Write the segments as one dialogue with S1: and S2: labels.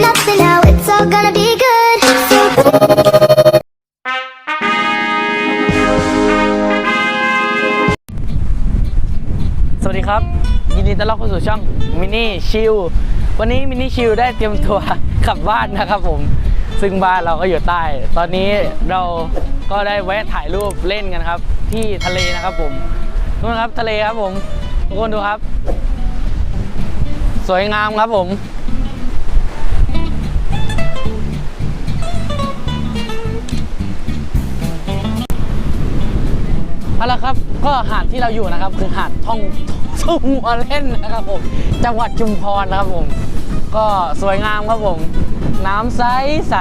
S1: nothing now. It's all gonna be good. So
S2: สวัสดีครับ ยินดีต้อนรับเข้าสู่ช่องมินิชิลวันนี้มินิชิลได้เตรียมตัวกลับบ้านนะครับผม ซึ่งบ้านเราก็อยู่ใต้ ตอนนี้เราก็ได้แวะถ่ายรูปเล่นกันครับ ที่ทะเลนะครับผมนู่นครับทะเลครับผมทุกคนดูครับ สวยงามครับผม เอาละครับ ก็หาดที่เราอยู่นะครับ คือหาดท่องท่องวัวเล่นนะครับผม จังหวัดชุมพรนะครับผม ก็สวยงามครับผม น้ำใสใส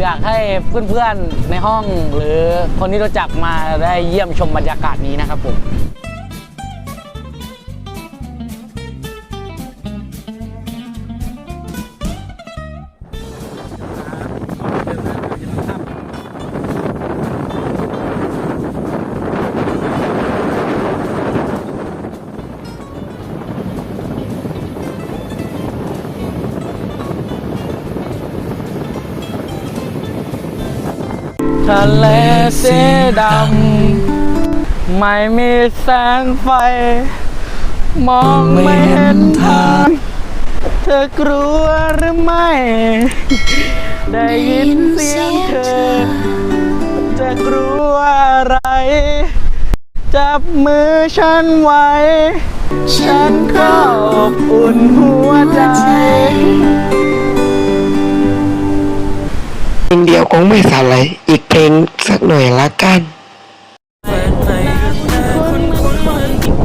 S2: อยากให้เพื่อนๆในห้องหรือคนที่รู้จักมาได้เยี่ยมชมบรรยากาศนี้นะครับผม ทะเลสีดำไม่มีแสงไฟ มองไม่เห็นทาง เธอกลัวหรือไม่ ได้ยินเสียงเธอ จะกลัวอะไร จับมือฉันไว้ ฉันก็อบอุ่นหัวใจ
S3: ลงเดียวคงไม่สาไรอีกเพลงสักหน่อยละกัน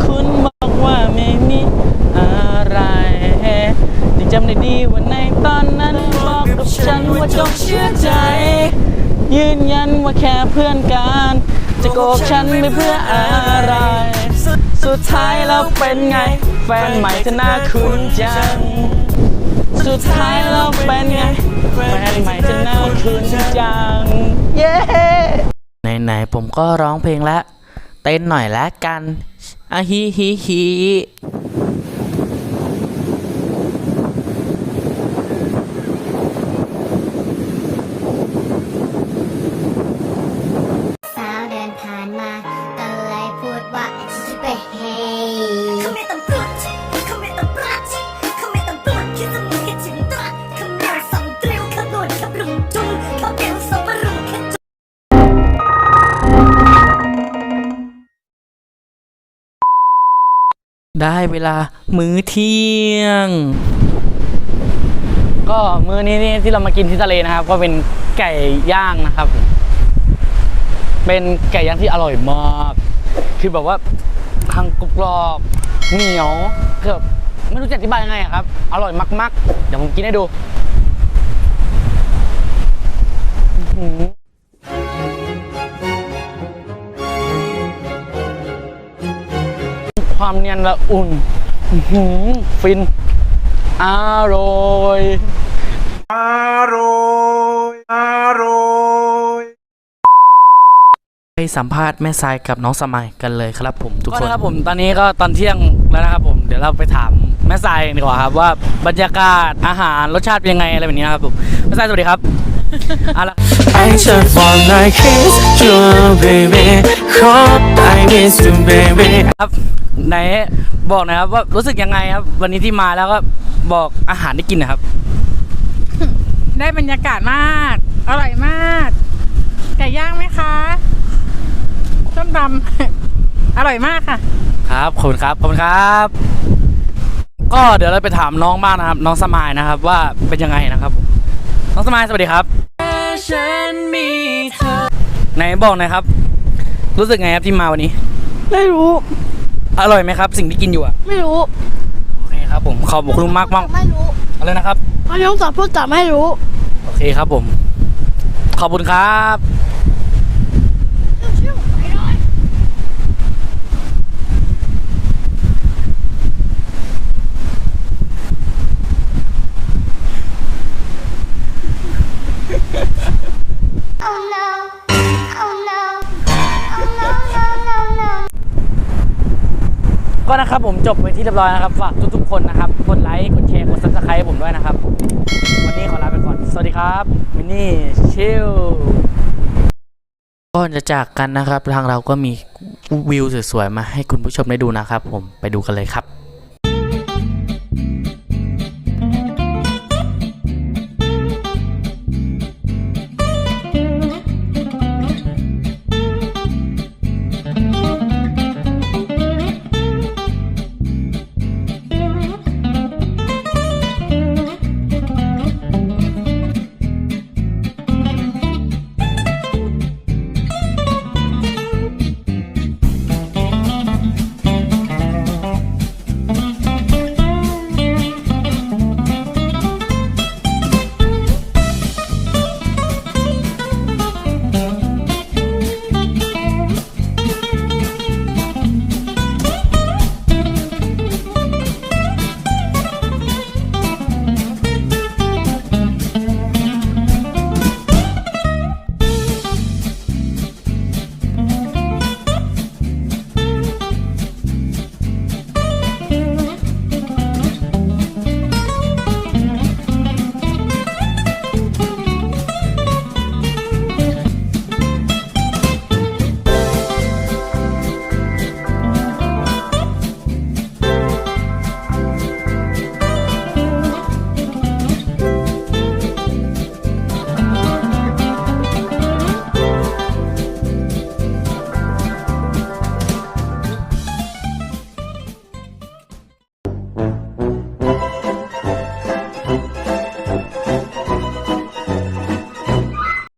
S2: คุณบอกว่าไม่มีอะไรยังจำได้ดีว่าในตอนนั้นบอกกับฉันว่าจงเชื่อใจ ยืนยันว่าแค่เพื่อนกัน จะโกกฉันไม่เพื่ออะไร สุดท้ายแล้วเป็นไง แฟนใหม่เธอหน้าคุ้นจัง สุดท้ายเราเป็นไงแฟนใหม่จะน่าคืนจัง เย้ไหนๆผมก็ร้องเพลงแล้วเต้นหน่อยแล้วกันอะฮิฮิฮิ
S1: ได้
S4: เว
S2: ลามื้อเที่ยง ก็มื้อนี้นี่ที่เรามากินที่ทะเลนะครับ ก็เป็นไก่ย่างนะครับ เป็นไก่ย่างที่อร่อยมากคือแบบว่าทางกรุบกรอบเหนียวเกือบไม่รู้จะอธิบายยังไงครับ อร่อยมาก ๆ เดี๋ยวผมกินให้ดู ความเนียนละอุ่นอื้อหือฟินอร่อยไปสัมภาษณ์แม่ทรายกับน้องสมัยกันเลยครับผมทุกคนก็นะครับผมตอนนี้ก็ตอนเที่ยงแล้วนะครับผมเดี๋ยวเราไปถามแม่ทรายดีกว่าครับว่าบรรยากาศอาหารรสชาติเป็นยังไงอะไรแบบนี้นะครับผมแม่ทรายสวัสดีครับ เอาละ
S5: I just wanna kiss you, baby. Hope I miss you, baby.
S2: ครับไหนบอกหนะครับว่ารู้สึกยังไงครับ วันนี้ที่มาแล้วก็บอกอาหารที่กินนะครับ
S6: ได้บรรยากาศมาก อร่อยมากไก่ย่างไหมคะส้มตำ อร่อยมากค่ะ
S2: ครับขอบคุณครับขอบคุณครับ ก็เดี๋ยวเราไปถามน้องบ้างนะครับ น้องสมายนะครับ ว่าเป็นยังไงนะครับผมน้องสมายสวัสดีครับ ฉันมีเธอไหนบอกหน่อยครับ รู้สึกไงครับที่มาวันนี้
S6: ไม่รู้
S2: อร่อยไหมครับ สิ่งที่กินอยู่อะ
S6: ไม่รู้
S2: โอเคครับผมขอบคุณมากมาก
S6: ไม่รู้
S2: อะไรนะครับ
S6: เขายงสอบพูดแต่ไม่รู้
S2: โอเคครับผม ขอบคุณครับ ก็นะครับผมจบไปที่เรียบร้อยนะครับฝากทุกๆคนนะครับกดไลค์กดแชร์กดซับสไครต์ผมด้วยนะครับ วันนี้ขอลาไปก่อน
S4: สวัสดีครับมินนี่ชิลก่อนจะจากกันนะครับ ทางเราก็มีวิวสวยๆมาให้คุณผู้ชมได้ดูนะครับ ผมไปดูกันเลยครับ